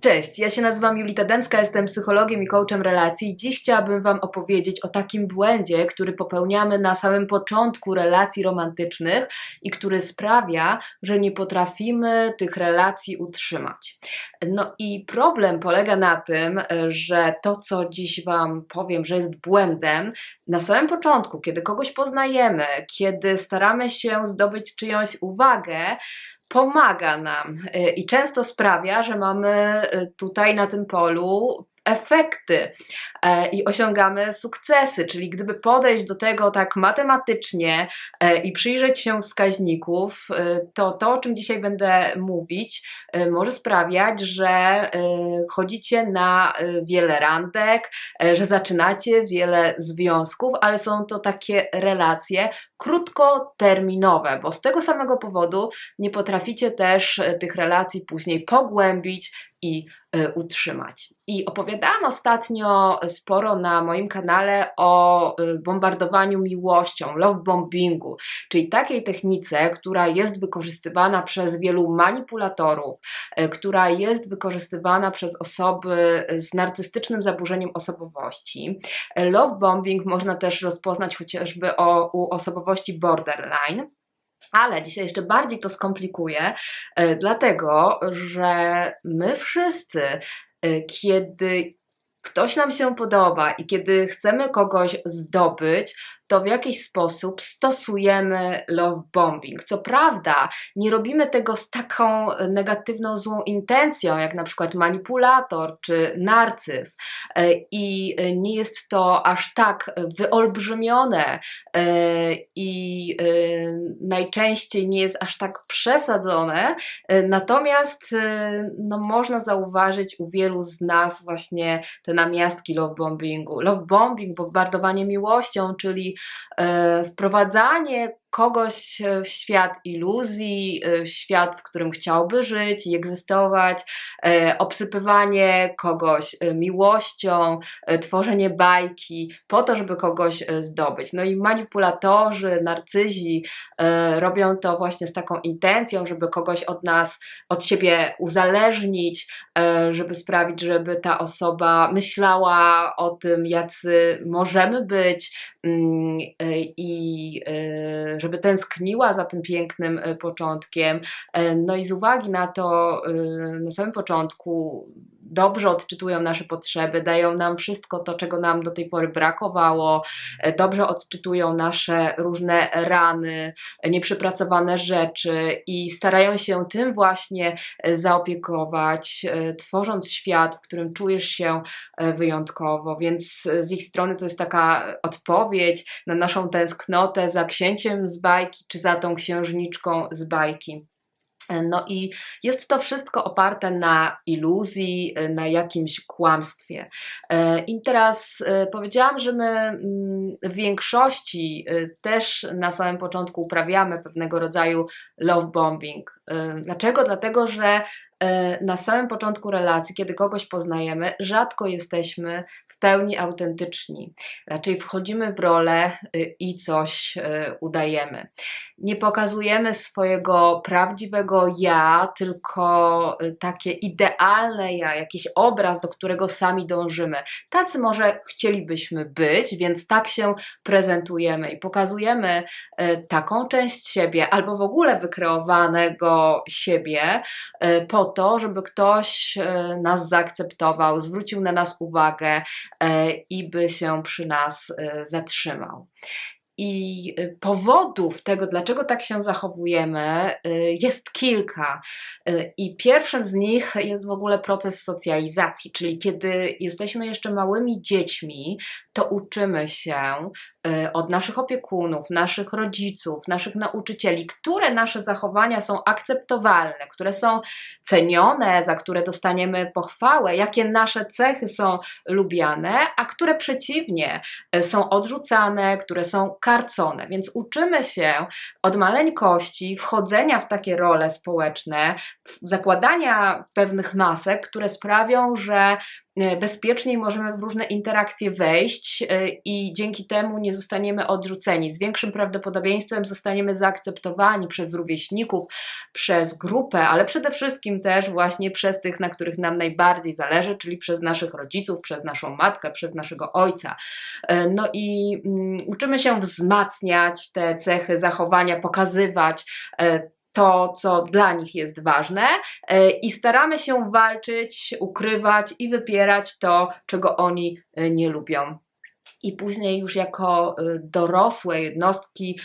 Cześć, ja się nazywam Julita Demska, jestem psychologiem i coachem relacji. Dziś chciałabym Wam opowiedzieć o takim błędzie, który popełniamy na samym początku relacji romantycznych i który sprawia, że nie potrafimy tych relacji utrzymać. No i problem polega na tym, że to, co dziś Wam powiem, że jest błędem, na samym początku, kiedy kogoś poznajemy, kiedy staramy się zdobyć czyjąś uwagę, pomaga nam y, i często sprawia, że mamy y, tutaj na tym polu efekty e, i osiągamy sukcesy. Czyli gdyby podejść do tego tak matematycznie e, i przyjrzeć się wskaźników, e, to to, o czym dzisiaj będę mówić, może sprawiać, że chodzicie na wiele randek, że zaczynacie wiele związków, ale są to takie relacje krótkoterminowe, bo z tego samego powodu nie potraficie też tych relacji później pogłębić i e, utrzymać. I opowiadałam ostatnio sporo na moim kanale o e, bombardowaniu miłością, love bombingu, czyli takiej technice, która jest wykorzystywana przez wielu manipulatorów, e, która jest wykorzystywana przez osoby z narcystycznym zaburzeniem osobowości. Love bombing można też rozpoznać chociażby o, u osobowości borderline. Ale dzisiaj jeszcze bardziej to skomplikuję, e, dlatego że my wszyscy, e, kiedy ktoś nam się podoba i kiedy chcemy kogoś zdobyć, to w jakiś sposób stosujemy love bombing. Co prawda, nie robimy tego z taką negatywną, złą intencją, jak na przykład manipulator czy narcyz, e, i nie jest to aż tak wyolbrzymione e, i e, najczęściej nie jest aż tak przesadzone, natomiast no, można zauważyć u wielu z nas właśnie te namiastki love bombingu. Love bombing, bombardowanie miłością, czyli E, wprowadzanie kogoś w świat iluzji, w świat, w którym chciałby żyć i egzystować, e, obsypywanie kogoś e, miłością, tworzenie bajki po to, żeby kogoś zdobyć. No i manipulatorzy, narcyzi robią to właśnie z taką intencją, żeby kogoś od nas, od siebie uzależnić, żeby sprawić, żeby ta osoba myślała o tym, jacy możemy być mm, i żeby tęskniła za tym pięknym e, początkiem. E, no i z uwagi na to, e, na samym początku dobrze odczytują nasze potrzeby, dają nam wszystko to, czego nam do tej pory brakowało, dobrze odczytują nasze różne rany, nieprzepracowane rzeczy i starają się tym właśnie zaopiekować, tworząc świat, w którym czujesz się wyjątkowo. Więc z ich strony to jest taka odpowiedź na naszą tęsknotę za księciem z bajki, czy za tą księżniczką z bajki. No i jest to wszystko oparte na iluzji, na jakimś kłamstwie. E, I teraz e, powiedziałam, że my mm, w większości e, też na samym początku uprawiamy pewnego rodzaju love bombing. Dlaczego? Dlatego, że na samym początku relacji, kiedy kogoś poznajemy, rzadko jesteśmy pełni autentyczni. Raczej wchodzimy w rolę y, i coś y, udajemy. Nie pokazujemy swojego prawdziwego ja, tylko y, takie idealne ja, jakiś obraz, do którego sami dążymy. Tacy może chcielibyśmy być, więc tak się prezentujemy i pokazujemy taką część siebie, albo w ogóle wykreowanego siebie, po to, żeby ktoś nas zaakceptował, zwrócił na nas uwagę, i by się przy nas e, zatrzymał. I y, powodów tego, dlaczego tak się zachowujemy, jest kilka. I pierwszym z nich jest w ogóle proces socjalizacji, czyli kiedy jesteśmy jeszcze małymi dziećmi, to uczymy się od naszych opiekunów, naszych rodziców, naszych nauczycieli, które nasze zachowania są akceptowalne, które są cenione, za które dostaniemy pochwałę, jakie nasze cechy są lubiane, a które przeciwnie są odrzucane, które są karcone. Więc uczymy się od maleńkości wchodzenia w takie role społeczne, zakładania pewnych masek, które sprawią, że e, bezpieczniej możemy w różne interakcje wejść e, i dzięki temu nie zostaniemy odrzuceni. Z większym prawdopodobieństwem zostaniemy zaakceptowani przez rówieśników, przez grupę, ale przede wszystkim też właśnie przez tych, na których nam najbardziej zależy, czyli przez naszych rodziców, przez naszą matkę, przez naszego ojca. E, no i um, uczymy się wzmacniać te cechy zachowania, pokazywać to, co dla nich jest ważne, e, i staramy się walczyć, ukrywać i wypierać to, czego oni e, nie lubią. I później, już jako e, dorosłe jednostki,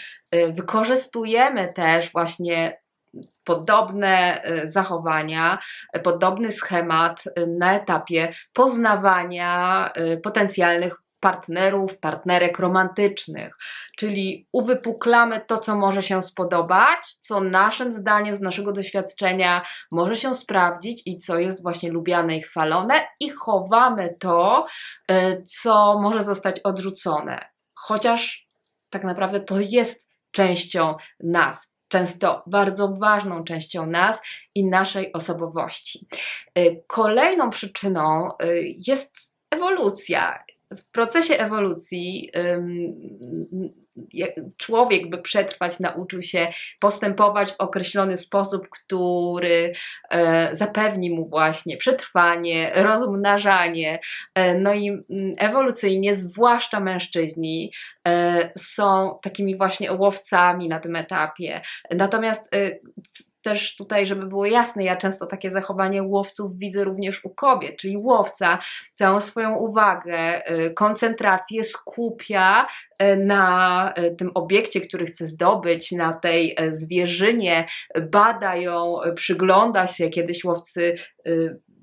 wykorzystujemy też właśnie podobne zachowania, podobny schemat na etapie poznawania potencjalnych partnerów, partnerek romantycznych, czyli uwypuklamy to, co może się spodobać, co naszym zdaniem, z naszego doświadczenia może się sprawdzić i co jest właśnie lubiane i chwalone, i chowamy to, y, co może zostać odrzucone. Chociaż tak naprawdę to jest częścią nas, często bardzo ważną częścią nas i naszej osobowości. Y, kolejną przyczyną y, jest ewolucja w procesie ewolucji człowiek, by przetrwać, nauczył się postępować w określony sposób, który e, zapewni mu właśnie przetrwanie, rozmnażanie. E, no i ewolucyjnie, zwłaszcza mężczyźni, e, są takimi właśnie łowcami na tym etapie. Natomiast też tutaj, żeby było jasne, ja często takie zachowanie łowców widzę również u kobiet, czyli łowca całą swoją uwagę, y, koncentrację skupia y, na y, tym obiekcie, który chce zdobyć, na tej zwierzynie, bada ją, przygląda się. Kiedyś łowcy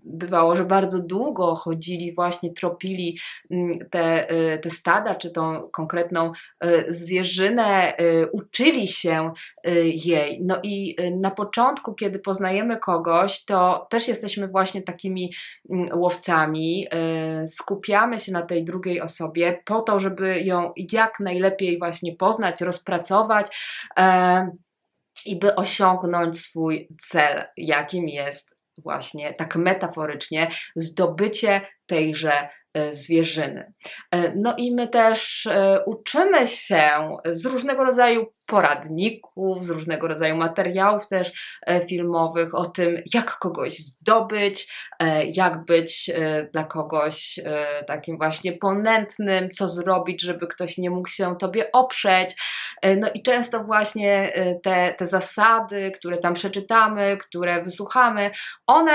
bywało, że bardzo długo chodzili, właśnie tropili mm, te, e, te stada, czy tą konkretną e, zwierzynę, e, uczyli się jej. No i na początku, kiedy poznajemy kogoś, to też jesteśmy właśnie takimi mm, łowcami, skupiamy się na tej drugiej osobie po to, żeby ją jak najlepiej właśnie poznać, rozpracować i by osiągnąć swój cel, jakim jest właśnie tak metaforycznie zdobycie tejże e, zwierzyny. E, no i my też e, uczymy się z różnego rodzaju poradników, z różnego rodzaju materiałów też filmowych o tym, jak kogoś zdobyć, jak być dla kogoś takim właśnie ponętnym, co zrobić, żeby ktoś nie mógł się tobie oprzeć. No i często właśnie te, te zasady, które tam przeczytamy, które wysłuchamy, one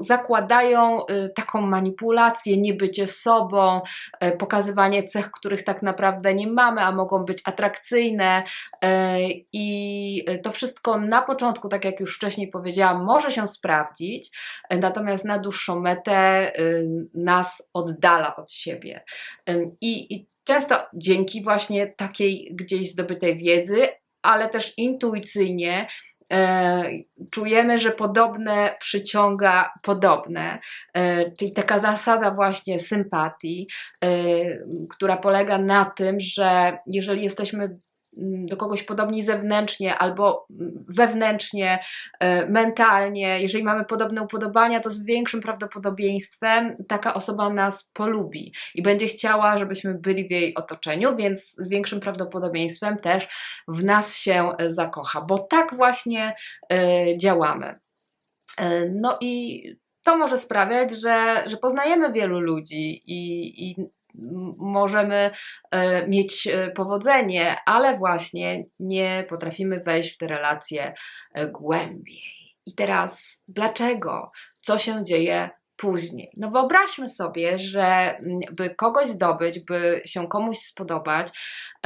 zakładają taką manipulację, niebycie sobą, pokazywanie cech, których tak naprawdę nie mamy, a mogą być atrakcyjne. Y, I to wszystko na początku, tak jak już wcześniej powiedziałam, może się sprawdzić, natomiast na dłuższą metę nas oddala od siebie. I, i często dzięki właśnie takiej gdzieś zdobytej wiedzy, ale też intuicyjnie E, czujemy, że podobne przyciąga podobne, e, czyli taka zasada właśnie sympatii, e, która polega na tym, że jeżeli jesteśmy do kogoś podobni zewnętrznie albo mm, wewnętrznie, e, mentalnie, jeżeli mamy podobne upodobania, to z większym prawdopodobieństwem taka osoba nas polubi i będzie chciała, żebyśmy byli w jej otoczeniu, więc z większym prawdopodobieństwem też w nas się e, zakocha, bo tak właśnie e, działamy. No i to może sprawiać, że, że poznajemy wielu ludzi i, i możemy e, mieć e, powodzenie, ale właśnie nie potrafimy wejść w te relacje e, głębiej. I teraz dlaczego? Co się dzieje później. No wyobraźmy sobie, że mm, by kogoś zdobyć, by się komuś spodobać,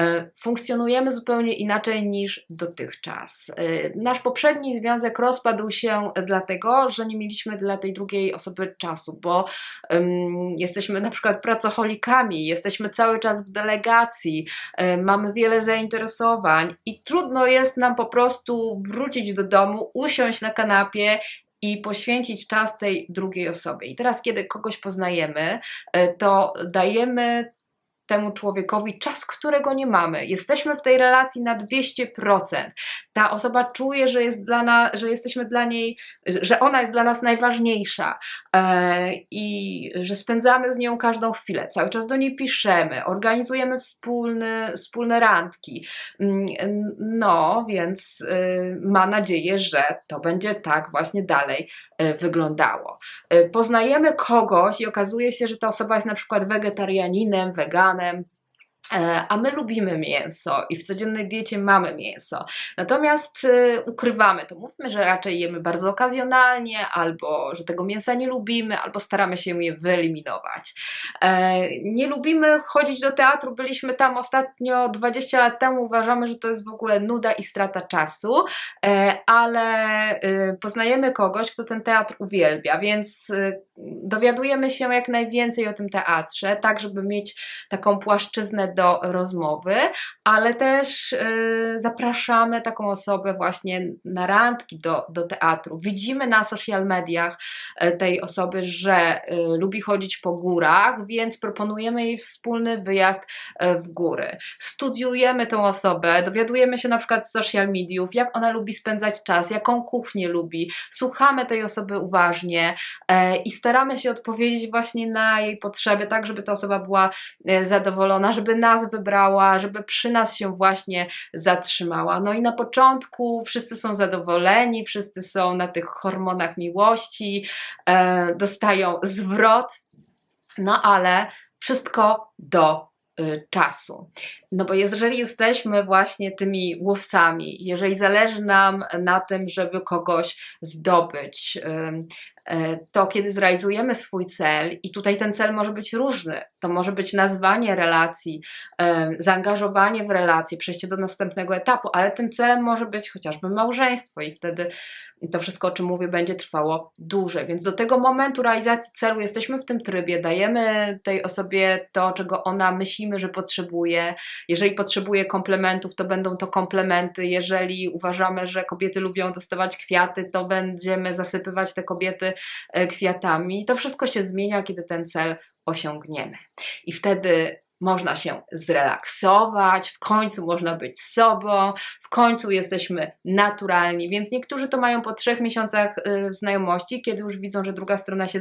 e, funkcjonujemy zupełnie inaczej niż dotychczas. E, nasz poprzedni związek rozpadł się dlatego, że nie mieliśmy dla tej drugiej osoby czasu, bo um, jesteśmy na przykład pracocholikami, jesteśmy cały czas w delegacji, um, mamy wiele zainteresowań i trudno jest nam po prostu wrócić do domu, usiąść na kanapie i poświęcić czas tej drugiej osobie. I teraz, kiedy kogoś poznajemy, e, to dajemy temu człowiekowi czas, którego nie mamy. Jesteśmy w tej relacji na 200%. Ta osoba czuje, że, jest dla na, że jesteśmy dla niej, że ona jest dla nas najważniejsza e, i że spędzamy z nią każdą chwilę. Cały czas do niej piszemy, organizujemy wspólny, wspólne randki. Mm, no, więc y, mam nadzieję, że to będzie tak właśnie dalej y, wyglądało. Y, poznajemy kogoś i okazuje się, że ta osoba jest na przykład wegetarianinem, weganem, E, a my lubimy mięso i w codziennej diecie mamy mięso. Natomiast y, ukrywamy to. Mówmy, że raczej jemy bardzo okazjonalnie, albo że tego mięsa nie lubimy, albo staramy się je wyeliminować. E, nie lubimy chodzić do teatru. Byliśmy tam ostatnio 20 lat temu. Uważamy, że to jest w ogóle nuda i strata czasu, e, ale poznajemy kogoś, kto ten teatr uwielbia, więc dowiadujemy się jak najwięcej o tym teatrze, tak żeby mieć taką płaszczyznę do rozmowy, ale też y, zapraszamy taką osobę właśnie na randki do, do teatru. Widzimy na social mediach y, tej osoby, że y, lubi chodzić po górach, więc proponujemy jej wspólny wyjazd y, w góry. Studiujemy tą osobę, dowiadujemy się na przykład z social mediów, jak ona lubi spędzać czas, jaką kuchnię lubi, słuchamy tej osoby uważnie y, i staramy się odpowiedzieć właśnie na jej potrzeby, tak żeby ta osoba była y, zadowolona, żeby nas wybrała, żeby przy nas się właśnie zatrzymała. No i na początku wszyscy są zadowoleni, wszyscy są na tych hormonach miłości, e, dostają zwrot, no ale wszystko do czasu. No bo jeżeli jesteśmy właśnie tymi łowcami, jeżeli zależy nam na tym, żeby kogoś zdobyć, E, to kiedy zrealizujemy swój cel, i tutaj ten cel może być różny, to może być nazwanie relacji, e, zaangażowanie w relacje, przejście do następnego etapu, ale tym celem może być chociażby małżeństwo, i wtedy to wszystko, o czym mówię, będzie trwało dłużej. Więc do tego momentu realizacji celu jesteśmy w tym trybie, dajemy tej osobie to, czego ona myślimy, że potrzebuje. Jeżeli potrzebuje komplementów, to będą to komplementy. Jeżeli uważamy, że kobiety lubią dostawać kwiaty, to będziemy zasypywać te kobiety E, kwiatami. To wszystko się zmienia, kiedy ten cel osiągniemy. I wtedy można się zrelaksować, w końcu można być sobą, w końcu jesteśmy naturalni, więc niektórzy to mają po trzech miesiącach y, znajomości, kiedy już widzą, że druga strona się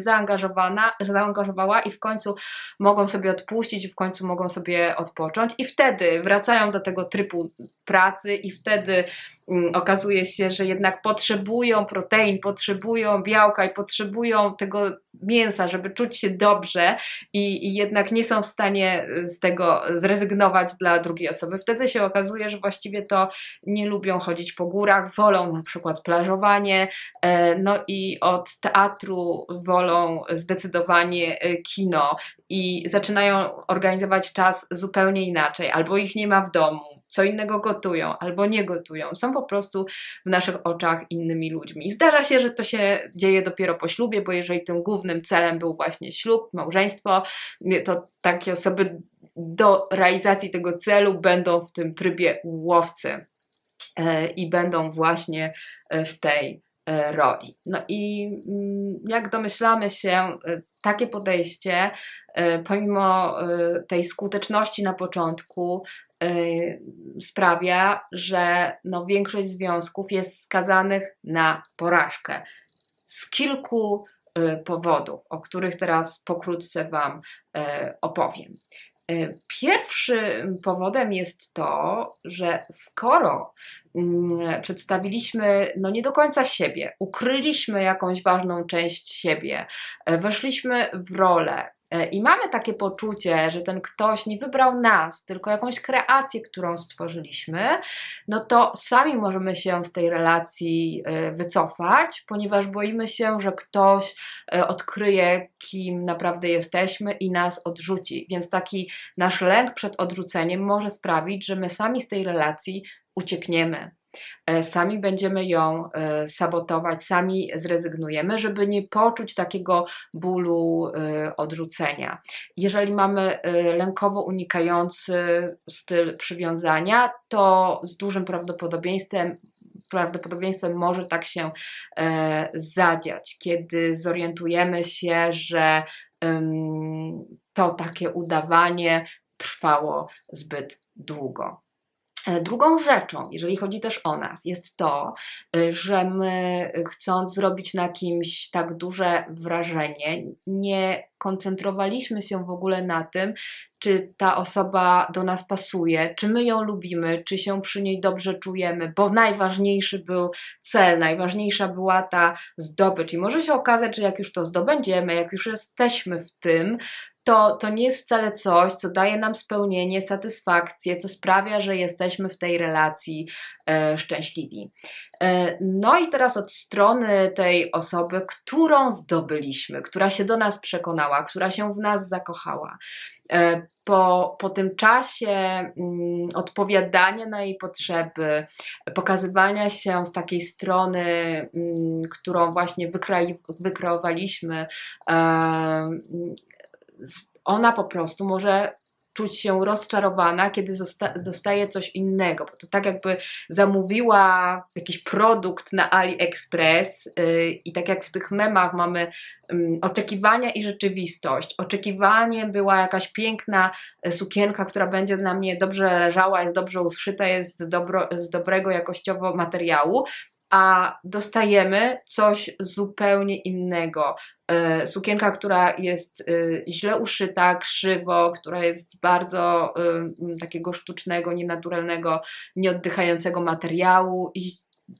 zaangażowała i w końcu mogą sobie odpuścić, w końcu mogą sobie odpocząć i wtedy wracają do tego trybu pracy i wtedy mm, okazuje się, że jednak potrzebują protein, potrzebują białka i potrzebują tego mięsa, żeby czuć się dobrze i, i jednak nie są w stanie z tego zrezygnować dla drugiej osoby. Wtedy się okazuje, że właściwie to nie lubią chodzić po górach, wolą na przykład plażowanie, e, no i od teatru wolą zdecydowanie e, kino i zaczynają organizować czas zupełnie inaczej, albo ich nie ma w domu, co innego gotują albo nie gotują. Są po prostu w naszych oczach innymi ludźmi. I zdarza się, że to się dzieje dopiero po ślubie, bo jeżeli tym głównym celem był właśnie ślub, małżeństwo, to takie osoby do realizacji tego celu będą w tym trybie łowcy e, i będą właśnie e, w tej e, roli. No i mm, jak domyślamy się, takie podejście, pomimo tej skuteczności na początku, sprawia, że no, większość związków jest skazanych na porażkę. Z kilku powodów, o których teraz pokrótce Wam opowiem. E, pierwszym powodem jest to, że skoro mm, przedstawiliśmy no nie do końca siebie, ukryliśmy jakąś ważną część siebie, weszliśmy w rolę, I mamy takie poczucie, że ten ktoś nie wybrał nas, tylko jakąś kreację, którą stworzyliśmy, no to sami możemy się z tej relacji e, wycofać, ponieważ boimy się, że ktoś e, odkryje, kim naprawdę jesteśmy i nas odrzuci. Więc taki nasz lęk przed odrzuceniem może sprawić, że my sami z tej relacji uciekniemy. E, sami będziemy ją e, sabotować, sami zrezygnujemy, żeby nie poczuć takiego bólu e, odrzucenia. Jeżeli mamy lękowo unikający styl przywiązania, to z dużym prawdopodobieństwem prawdopodobieństwem może tak się e, zadziać, kiedy zorientujemy się, że to takie udawanie trwało zbyt długo. E, drugą rzeczą, jeżeli chodzi też o nas, jest to, e, że my, chcąc zrobić na kimś tak duże wrażenie, nie koncentrowaliśmy się w ogóle na tym, czy ta osoba do nas pasuje, czy my ją lubimy, czy się przy niej dobrze czujemy, bo najważniejszy był cel, najważniejsza była ta zdobycz. I może się okazać, że jak już to zdobędziemy, jak już jesteśmy w tym, to, to nie jest wcale coś, co daje nam spełnienie, satysfakcję, co sprawia, że jesteśmy w tej relacji e, szczęśliwi. E, no i teraz od strony tej osoby, którą zdobyliśmy, która się do nas przekonała, która się w nas zakochała. E, po, po tym czasie mm, odpowiadania na jej potrzeby, pokazywania się z takiej strony, mm, którą właśnie wykreowaliśmy, e, ona po prostu może czuć się rozczarowana, kiedy dostaje coś innego, bo to tak jakby zamówiła jakiś produkt na AliExpress yy, i tak jak w tych memach mamy yy, oczekiwania i rzeczywistość. Oczekiwanie była jakaś piękna y, sukienka, która będzie na mnie dobrze leżała, jest dobrze uszyta, jest z, dobro, z dobrego jakościowo materiału, a dostajemy coś zupełnie innego. E, sukienka, która jest e, źle uszyta, krzywo, która jest bardzo e, takiego sztucznego, nienaturalnego, nieoddychającego materiału i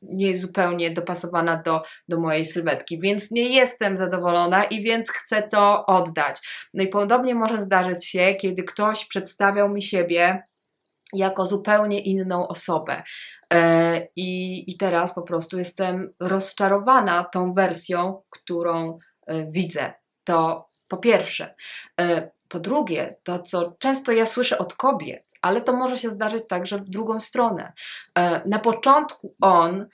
nie jest zupełnie dopasowana do, do mojej sylwetki, więc nie jestem zadowolona i więc chcę to oddać. No i podobnie może zdarzyć się, kiedy ktoś przedstawiał mi siebie jako zupełnie inną osobę. I, I teraz po prostu jestem rozczarowana tą wersją, którą E, widzę. To po pierwsze. E, po drugie, to co często ja słyszę od kobiet, ale to może się zdarzyć także w drugą stronę. E, na początku on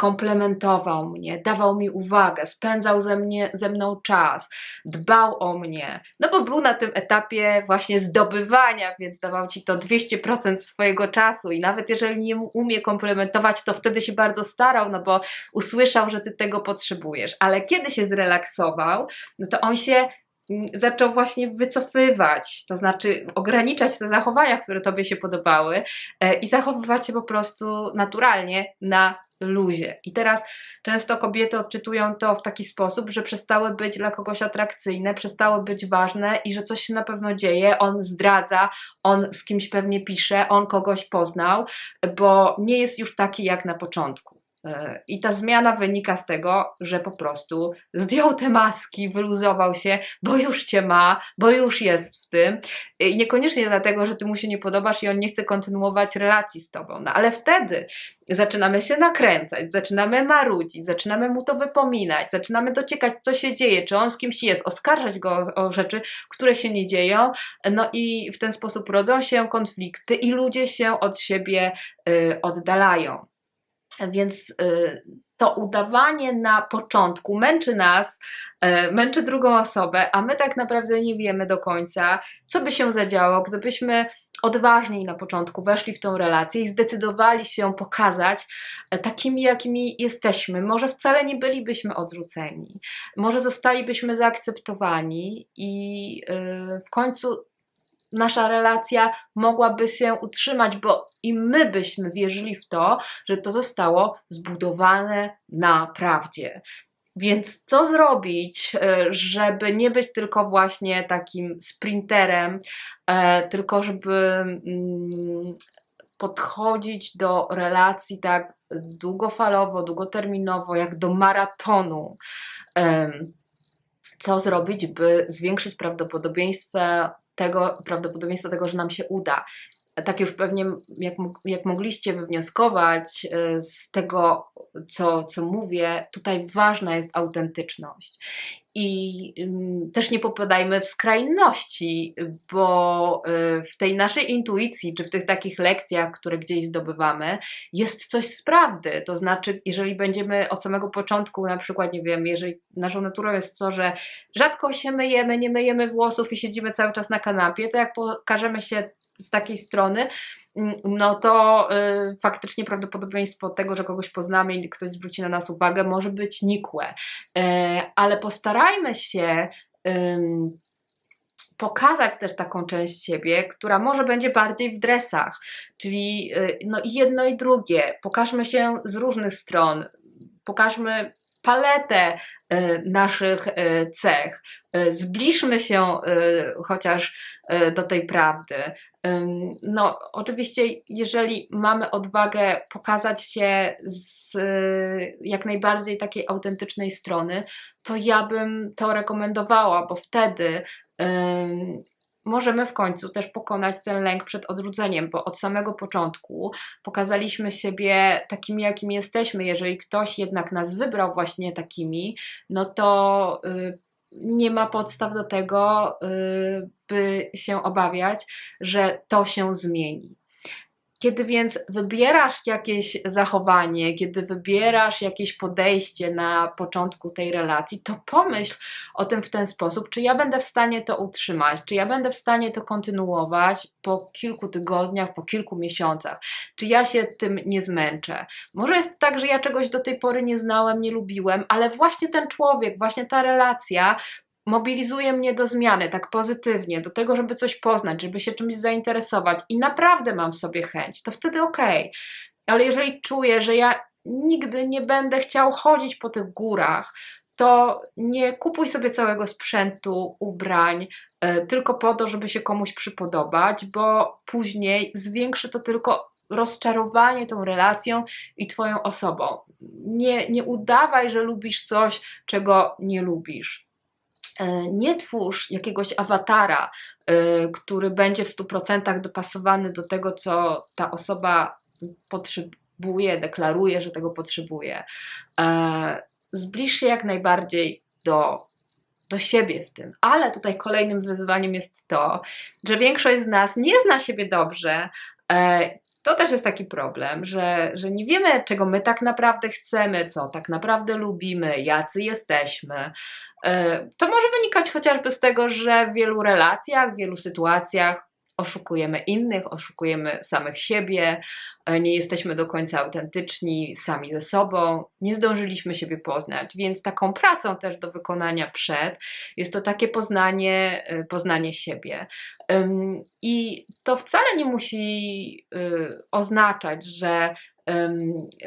komplementował mnie, dawał mi uwagę, spędzał ze, mnie, ze mną czas, dbał o mnie, no bo był na tym etapie właśnie zdobywania, więc dawał ci to 200% swojego czasu i nawet jeżeli nie umie komplementować, to wtedy się bardzo starał, no bo usłyszał, że ty tego potrzebujesz, ale kiedy się zrelaksował, no to on się mm, zaczął właśnie wycofywać, to znaczy ograniczać te zachowania, które tobie się podobały e, i zachowywać się po prostu naturalnie na luzie. I teraz często kobiety odczytują to w taki sposób, że przestały być dla kogoś atrakcyjne, przestały być ważne i że coś się na pewno dzieje, on zdradza, on z kimś pewnie pisze, on kogoś poznał, bo nie jest już taki jak na początku. I ta zmiana wynika z tego, że po prostu zdjął te maski, wyluzował się, bo już cię ma, bo już jest w tym. I niekoniecznie dlatego, że ty mu się nie podobasz i on nie chce kontynuować relacji z tobą. No ale wtedy zaczynamy się nakręcać, zaczynamy marudzić, zaczynamy mu to wypominać, zaczynamy dociekać, co się dzieje, czy on z kimś jest, oskarżać go o rzeczy, które się nie dzieją. No i w ten sposób rodzą się konflikty i ludzie się od siebie y, oddalają. Więc y, to udawanie na początku męczy nas, y, męczy drugą osobę, a my tak naprawdę nie wiemy do końca, co by się zadziało, gdybyśmy odważniej na początku weszli w tą relację i zdecydowali się pokazać e, takimi, jakimi jesteśmy. Może wcale nie bylibyśmy odrzuceni, może zostalibyśmy zaakceptowani i y, w końcu nasza relacja mogłaby się utrzymać, bo i my byśmy wierzyli w to, że to zostało zbudowane na prawdzie. Więc co zrobić, e, żeby nie być tylko właśnie takim sprinterem, e, tylko żeby mm, podchodzić do relacji tak długofalowo, długoterminowo, jak do maratonu. Co zrobić, by zwiększyć prawdopodobieństwo tego, prawdopodobieństwo tego, że nam się uda. Tak już pewnie, jak, jak mogliście wywnioskować e, z tego, co, co mówię, tutaj ważna jest autentyczność. I też nie popadajmy w skrajności, bo y, w tej naszej intuicji, czy w tych takich lekcjach, które gdzieś zdobywamy, jest coś z prawdy. To znaczy, jeżeli będziemy od samego początku, na przykład, nie wiem, jeżeli naszą naturą jest to, że rzadko się myjemy, nie myjemy włosów i siedzimy cały czas na kanapie, to jak pokażemy się z takiej strony, mm, no to y, faktycznie prawdopodobieństwo tego, że kogoś poznamy i ktoś zwróci na nas uwagę, może być nikłe. Y, ale postarajmy się. Pokazać też taką część siebie, która może będzie bardziej w dresach, czyli y, no i jedno i drugie. Pokażmy się z różnych stron, pokażmy paletę y, naszych y, cech, zbliżmy się chociaż do tej prawdy. No, oczywiście, jeżeli mamy odwagę pokazać się z jak najbardziej takiej autentycznej strony, to ja bym to rekomendowała, bo wtedy możemy w końcu też pokonać ten lęk przed odrzuceniem, bo od samego początku pokazaliśmy siebie takimi, jakimi jesteśmy. Jeżeli ktoś jednak nas wybrał właśnie takimi, no to y, nie ma podstaw do tego, y, by się obawiać, że to się zmieni. Kiedy więc wybierasz jakieś zachowanie, kiedy wybierasz jakieś podejście na początku tej relacji, to pomyśl o tym w ten sposób, czy ja będę w stanie to utrzymać, czy ja będę w stanie to kontynuować po kilku tygodniach, po kilku miesiącach, czy ja się tym nie zmęczę. Może jest tak, że ja czegoś do tej pory nie znałem, nie lubiłem, ale właśnie ten człowiek, właśnie ta relacja mobilizuje mnie do zmiany, tak pozytywnie, do tego, żeby coś poznać, żeby się czymś zainteresować i naprawdę mam w sobie chęć, to wtedy okej. Okay. Ale jeżeli czuję, że ja nigdy nie będę chciał chodzić po tych górach, to nie kupuj sobie całego sprzętu, ubrań, y, tylko po to, żeby się komuś przypodobać, bo później zwiększy to tylko rozczarowanie tą relacją i Twoją osobą. Nie, nie udawaj, że lubisz coś, czego nie lubisz. E, nie twórz jakiegoś awatara, e, który będzie w 100% dopasowany do tego, co ta osoba potrzebuje, deklaruje, że tego potrzebuje. E, zbliż się jak najbardziej do, do siebie w tym. Ale tutaj kolejnym wyzwaniem jest to, że większość z nas nie zna siebie dobrze to też jest taki problem, że, że nie wiemy, czego my tak naprawdę chcemy, co tak naprawdę lubimy, jacy jesteśmy. E, to może wynikać chociażby z tego, że w wielu relacjach, w wielu sytuacjach oszukujemy innych, oszukujemy samych siebie, e, nie jesteśmy do końca autentyczni sami ze sobą, nie zdążyliśmy siebie poznać, więc taką pracą też do wykonania przed jest to takie poznanie, e, poznanie siebie. I to wcale nie musi oznaczać, że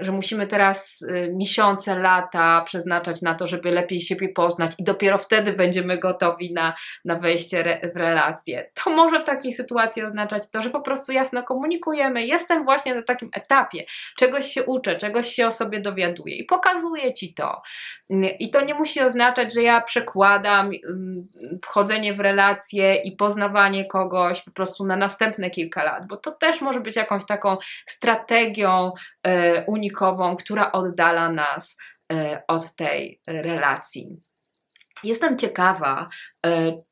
że musimy teraz y, miesiące, lata przeznaczać na to, żeby lepiej siebie poznać i dopiero wtedy będziemy gotowi na, na wejście w relacje. To może w takiej sytuacji oznaczać to, że po prostu jasno komunikujemy. Jestem właśnie na takim etapie, czegoś się uczę, czegoś się o sobie dowiaduję i pokazuję ci to. I to nie musi oznaczać, że ja przekładam wchodzenie w relacje i poznawanie kogoś po prostu na następne kilka lat, bo to też może być jakąś taką strategią unikową, która oddala nas e, od tej relacji. Jestem ciekawa, e,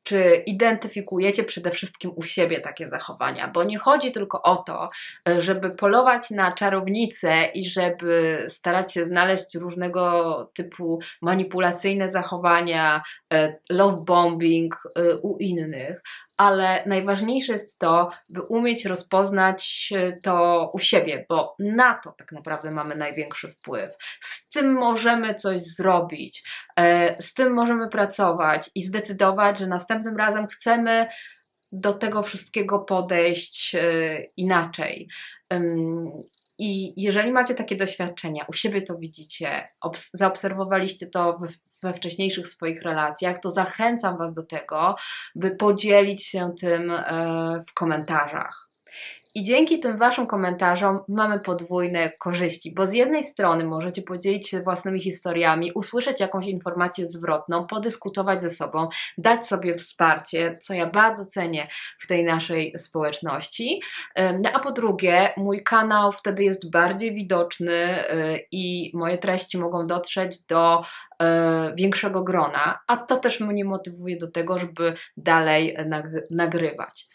czy identyfikujecie przede wszystkim u siebie takie zachowania, bo nie chodzi tylko o to, żeby polować na czarownicę i żeby starać się znaleźć różnego typu manipulacyjne zachowania, love bombing u innych, ale najważniejsze jest to, by umieć rozpoznać e, to u siebie, bo na to tak naprawdę mamy największy wpływ. Z tym możemy coś zrobić, e, z tym możemy pracować i zdecydować, że następnym razem chcemy do tego wszystkiego podejść e, inaczej. I jeżeli macie takie doświadczenia, u siebie to widzicie, zaobserwowaliście to we wcześniejszych swoich relacjach, to zachęcam Was do tego, by podzielić się tym e, w komentarzach. I dzięki tym Waszym komentarzom mamy podwójne korzyści, bo z jednej strony możecie podzielić się własnymi historiami, usłyszeć jakąś informację zwrotną, podyskutować ze sobą, dać sobie wsparcie, co ja bardzo cenię w tej naszej społeczności. No a po drugie, mój kanał wtedy jest bardziej widoczny e, i moje treści mogą dotrzeć do większego grona, a to też mnie motywuje do tego, żeby dalej nagrywać.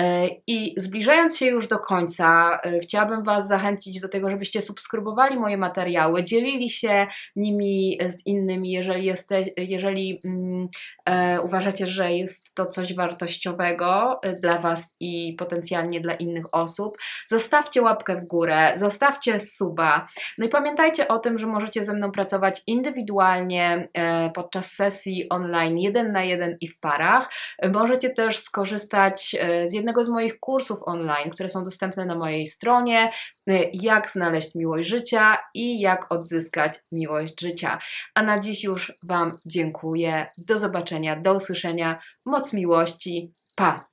E, I zbliżając się już do końca, e, chciałabym Was zachęcić do tego, żebyście subskrybowali moje materiały, dzielili się nimi z innymi, jeżeli, jeste, jeżeli mm, e, uważacie, że jest to coś wartościowego dla Was i potencjalnie dla innych osób. Zostawcie łapkę w górę, zostawcie suba. No i pamiętajcie o tym, że możecie ze mną pracować indywidualnie e, podczas sesji online jeden na jeden i w parach. Możecie też skorzystać e, z jednego z moich kursów online, które są dostępne na mojej stronie. e, Jak znaleźć miłość życia i jak odzyskać miłość życia. A na dziś już Wam dziękuję. Do zobaczenia, do usłyszenia. Moc miłości. Pa!